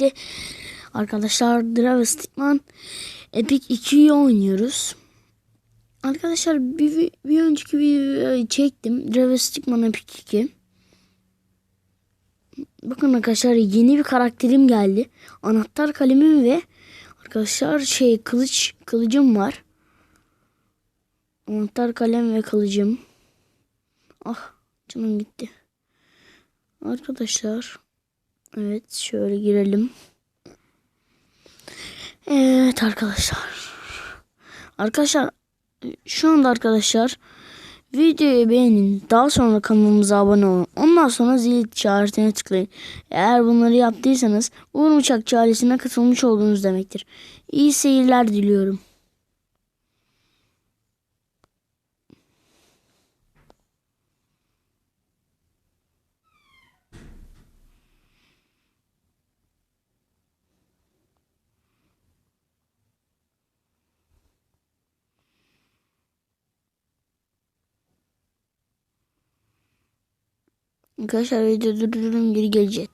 birlikte arkadaşlar Dravestikman Epic 2'yi oynuyoruz. Arkadaşlar bir, bir önceki videoyu çektim. Dravestikman Epic 2. Bakın arkadaşlar yeni bir karakterim geldi. Anahtar kalemim ve arkadaşlar şey kılıç kılıcım var. Anahtar kalem ve kılıcım. Ah canım gitti. Arkadaşlar. Evet şöyle girelim. Evet arkadaşlar. Arkadaşlar şu anda arkadaşlar videoyu beğenin. Daha sonra kanalımıza abone olun. Ondan sonra zil işaretine tıklayın. Eğer bunları yaptıysanız Uğur Uçakçı ailesine katılmış olduğunuz demektir. İyi seyirler diliyorum. Arkadaşlar video durdururum geri gelecek.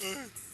Mm.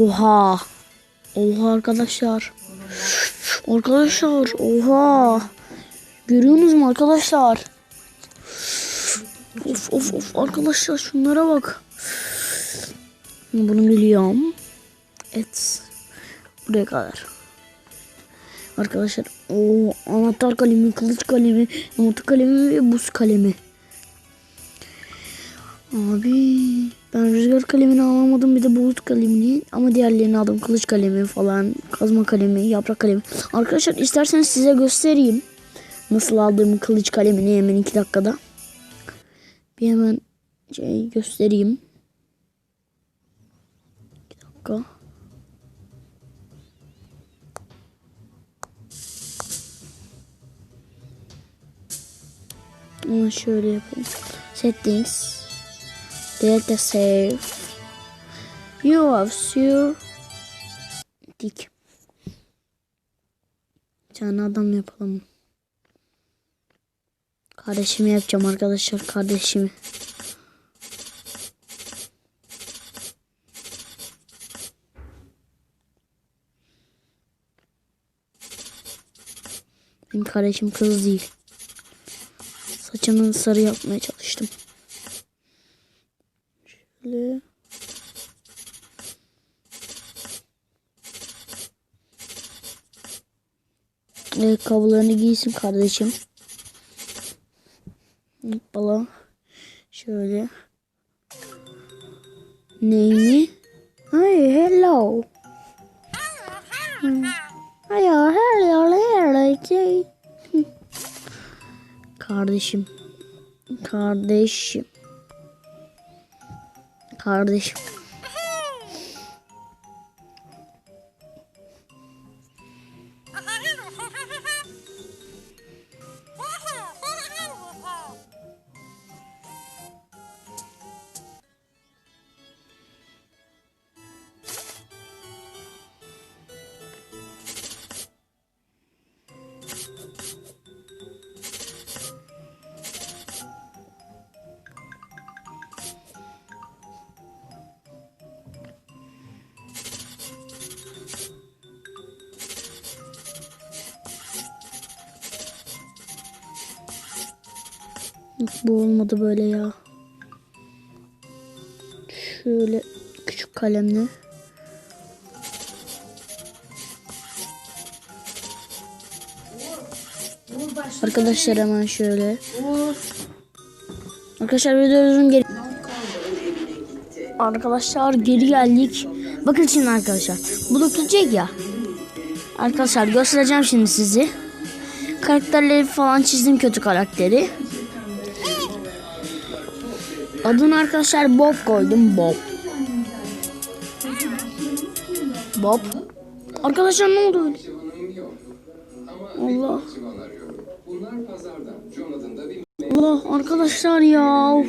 Oha. Oha arkadaşlar. Arkadaşlar oha. Görüyorsunuz mu arkadaşlar? Of of of arkadaşlar şunlara bak. Bunu biliyorum. Evet. Buraya kadar. Arkadaşlar o anahtar kalemi, kılıç kalemi, yumurta kalemi ve buz kalemi. Abi ben rüzgar kalemini alamadım bir de bulut kalemini ama diğerlerini aldım. Kılıç kalemi falan, kazma kalemi, yaprak kalemi. Arkadaşlar isterseniz size göstereyim. Nasıl aldığımı kılıç kalemini hemen iki dakikada. Bir hemen şey göstereyim. İki dakika. Ama şöyle yapalım. Settings. Delta save. You have sure. Dik. Bir adam yapalım. Kardeşimi yapacağım arkadaşlar kardeşimi. Benim kardeşim kız değil. Saçını sarı yapmaya çalıştım. Şöyle. Ayakkabılarını giysin kardeşim. Hoppala. Şöyle. Neymi? Hey, hello. Hello, hello, hello. Kardeşim. Kardeşim. Kardeşim. Bu olmadı böyle ya. Şöyle küçük kalemle. Arkadaşlar hemen şöyle. Arkadaşlar videomuzun geri... Arkadaşlar geri geldik. Bakın şimdi arkadaşlar. Dökülecek ya. Arkadaşlar göstereceğim şimdi sizi. Karakterleri falan çizdim kötü karakteri. Adını arkadaşlar Bob koydum. Bob. Bob. Arkadaşlar ne oldu? Allah. Allah arkadaşlar ya.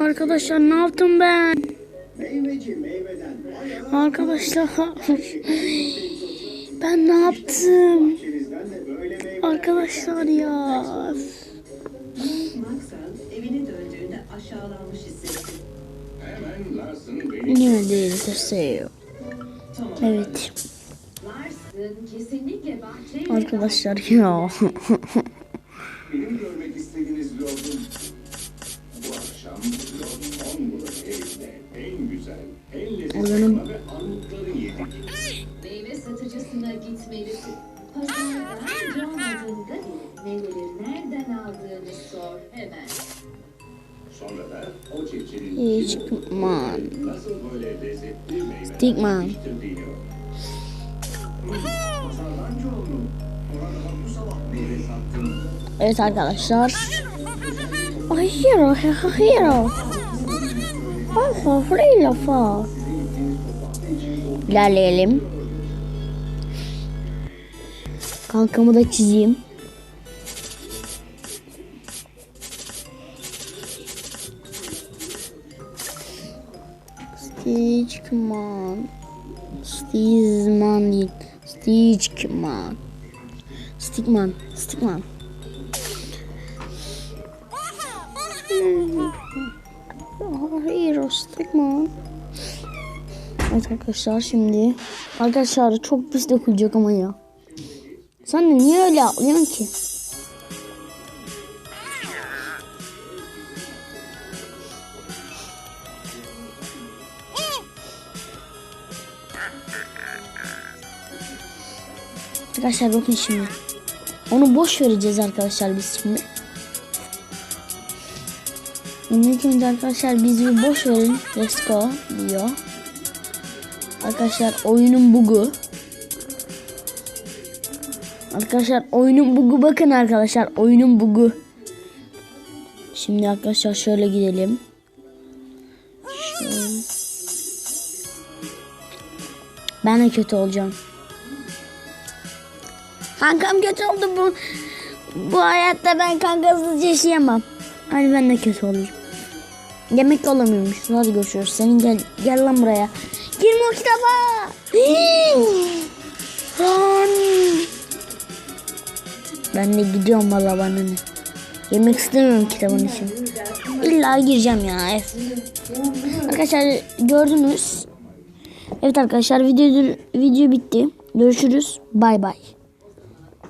Arkadaşlar ne yaptım ben? Arkadaşlar. Ben ne yaptım? Arkadaşlar ya. Aşağılanmış hissetti. Hemen Larson beni Yine değil seviyor. Evet. Larson kesinlikle bahçeyle Arkadaşlar ya. benim görmek istediğiniz lordum. Bu akşam Lord Onward evinde en güzel, en lezzetli ve armutları yedik. meyve satıcısına gitmelisin. Pazardan Jonathan'da meyveleri nereden aldığını sor hemen. Sonra da o çiftçinin Hiç man. nasıl böyle lezzetli meyveler Stickman. yetiştirdiğini pazarlancı oldum. Orada bu sabah meyve sattım. Evet arkadaşlar. Ay hero, hero. Alfa, free lafa. İlerleyelim. Kalkamı da çizeyim. Stickman. Stickman değil. Stickman. Stickman. Stickman. Hero Stickman. Evet arkadaşlar şimdi. Arkadaşlar çok pis dökülecek ama ya. Sen de niye öyle atlıyorsun ki? Arkadaşlar bakın şimdi. Onu boş vereceğiz arkadaşlar biz şimdi. İlk önce arkadaşlar biz bir boş verin. Let's go diyor. Arkadaşlar oyunun bugu. Arkadaşlar oyunun bugu bakın arkadaşlar oyunun bugu. Şimdi arkadaşlar şöyle gidelim. Şöyle. Ben de kötü olacağım. Kankam kötü oldu bu. Bu hayatta ben kankasız yaşayamam. Hadi ben de kötü olayım. Demek ki olamıyormuş. Hadi görüşürüz. Senin gel, gel lan buraya. Girme o kitaba. Lan. Ben de gidiyorum valla bana ne. Yemek istemiyorum kitabın için. İlla gireceğim ya. F. Arkadaşlar gördünüz. Evet arkadaşlar video, video bitti. Görüşürüz. Bay bay.